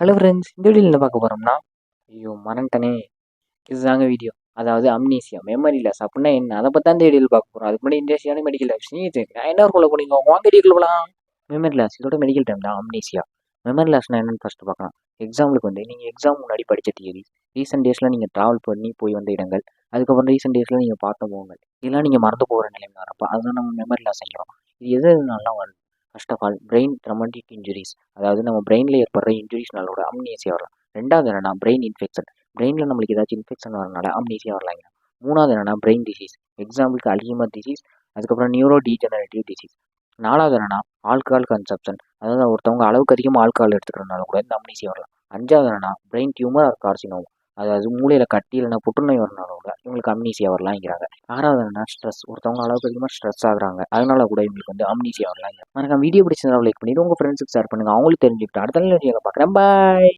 Hello friends இந்த வீடியோவில் என்ன பார்க்க போகிறோம்னா ஐயோ மறந்துட்டனே. இதுதாங்க வீடியோ அதாவது அம்னீசியா மெமரி லாஸ் அப்படின்னா என்ன? அதை பற்றி அந்த வீடியோவில் பார்க்க போகிறோம் அதுக்கு முன்னாடி இண்டஸ்ட்ரியான மெடிக்கல் லாஸ் நீ நான் என்ன கொள்ள போனீங்க? வாங்க வீடியோக்குள்ள போகலாம் மெமரி லாஸ் இதோட மெடிக்கல் டைம் தான். அம்னீசியா மெமரி லாஸ்னால் என்னென்னு ஃபஸ்ட்டு பார்க்கலாம். எக்ஸாம்பிளுக்கு வந்து நீங்கள் எக்ஸாம் முன்னாடி படித்த தியரி ரீசெண்ட் டேஸில் நீங்கள் ட்ராவல் பண்ணி போய் வந்த இடங்கள் அதுக்கப்புறம் ரீசெண்ட் டேஸில் நீங்கள் பார்த்த போங்கள் இதெல்லாம் நீங்கள் மறந்து போகிற நிலைமை வரப்போ அதுதான் நம்ம மெமரி லாஸ் செய்கிறோம் இது எது நல்லா வருது first of all brain traumatic injuries அதாவது நம்ம பிரெயினில் ஏற்படுற இன்ஜுரிஸ்னால கூட அம்னீசியா வரலாம் ரெண்டாவது என்னன்னா பிரெயின் இன்ஃபெக்ஷன் பிரெயினில் நம்மளுக்கு ஏதாச்சும் இன்ஃபெக்ஷன் வரனால அம்னீசியா வரலாங்க. மூணாவது என்னன்னா பிரெயின் டிசீஸ் எக்ஸாம்பிளுக்கு அல்ஹிமர் டிசீஸ் அதுக்கப்புறம் நியூரோ டீஜெனரேட்டிவ் டிசீஸ் நாலாவது என்னென்னா ஆல்கஹால் கன்சப்ஷன் அதாவது ஒருத்தவங்க அளவுக்கு அதிகமாக ஆல்கஹால் எடுத்துக்கிறதுனால கூட இந்த அம்னீசியா வரலாம். அஞ்சாவது என்னன்னா பிரெயின் டியூமர் ஆர் கார்சினோம் அதாவது மூளையில் கட்டி இல்லைனா புற்றுநோய் வரனால கூட இவங்களுக்கு அம்னீசியா வரலாங்கிறாங்க ஆறாவது என்னன்னா ஸ்ட்ரெஸ் ஒருத்தவங்க அளவுக்கு அதிகமாக ஸ்ட்ரெஸ் ஆகுறாங்க. அதனால கூட இவங்களுக்கு வந்து அம்னீசியா வரலாம் எனக்கு வீடியோ பிடிச்சதுனால லைக் பண்ணிட்டு உங்கள் ஃப்ரெண்ட்ஸுக்கு ஷேர் பண்ணுங்கள் அவங்களுக்கு தெரிஞ்சுக்கிட்டு அடுத்த வீடியோவில் பார்க்குறேன் பாய்